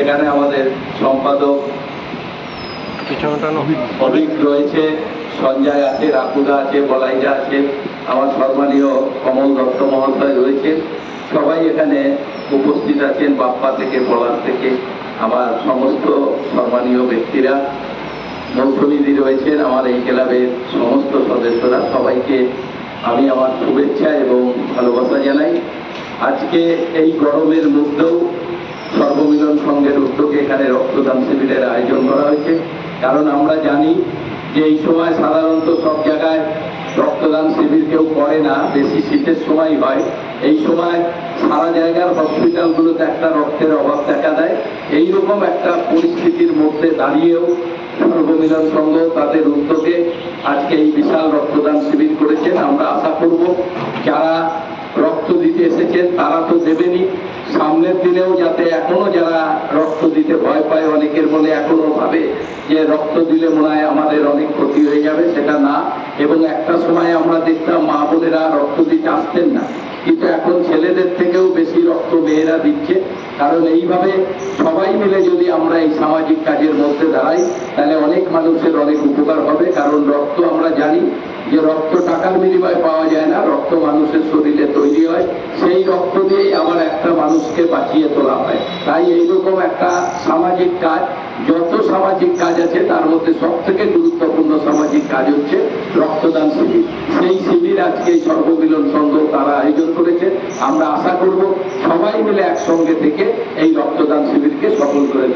এখানে আমাদের সম্পাদক অভিক রয়েছে সঞ্জয় আছে রাকুদা আছে বলাইদা আছে আমার সম্মানীয় কমল দত্ত মহাশয় রয়েছেন সবাই এখানে উপস্থিত আছেন বাপ্পা থেকে পলাশ থেকে আমার সমস্ত সম্মানীয় ব্যক্তিরা। মৌসুমীদি রয়েছেন আমার এই ক্লাবের সমস্ত সদস্যরা সবাইকে আমি আমার শুভেচ্ছা এবং ভালোবাসা জানাই। আজকে এই গরমের মধ্যেও সর্বমিলন সংঘের উদ্যোগে এখানে রক্তদান শিবিরের আয়োজন করা হয়েছে। কারণ আমরা জানি যে এই সময় সাধারণত সব জায়গায় রক্তদান শিবির কেউ করে না, বেশি শীতের সময় হয়। এই সময় সারা জায়গার হসপিটালগুলোতে একটা রক্তের অভাব দেখা দেয়। এই রকম একটা পরিস্থিতির মধ্যে দাঁড়িয়েও সর্বমিলন সংঘ তাদের উদ্যোগে আজকে এই বিশাল রক্তদান শিবির করেছেন। আমরা আশা করব যারা এসেছেন তারা তো দেবেনই সামনের দিনেও যাতে এখনও যারা রক্ত দিতে ভয় পায়, অনেকের মনে এখনও ভাবে যে রক্ত দিলে মনে হয় আমাদের অনেক ক্ষতি হয়ে যাবে, সেটা না। এবং একটা সময় আমরা দেখতাম মা বোনেরা রক্ত দিতে আসতেন না। কিন্তু এখন ছেলেদের থেকেও বেশি রক্ত মেয়েরা দিচ্ছে। কারণ এইভাবে সবাই মিলে যদি আমরা এই সামাজিক কাজের মধ্যে দাঁড়াই, তাহলে অনেক মানুষের অনেক উপকার হবে। কারণ রক্ত আমরা জানি যে রক্ত টাকার বিনিময়ে পাওয়া যায় না, রক্ত মানুষের শরীরে তৈরি হয়, সেই রক্ত দিয়েই আবার একটা মানুষকে বাঁচিয়ে তোলা হয়। তাই এইরকম একটা সামাজিক কাজ, যত সামাজিক কাজ আছে, তার মধ্যে সব থেকে গুরুত্বপূর্ণ সামাজিক কাজ হচ্ছে রক্তদান শিবির। সেই শিবির আজকে সর্বমিলন সংঘ তারা আয়োজন করেছে। আমরা আশা করব সবাই মিলে একসঙ্গে থেকে এই রক্তদান শিবিরকে সফল করে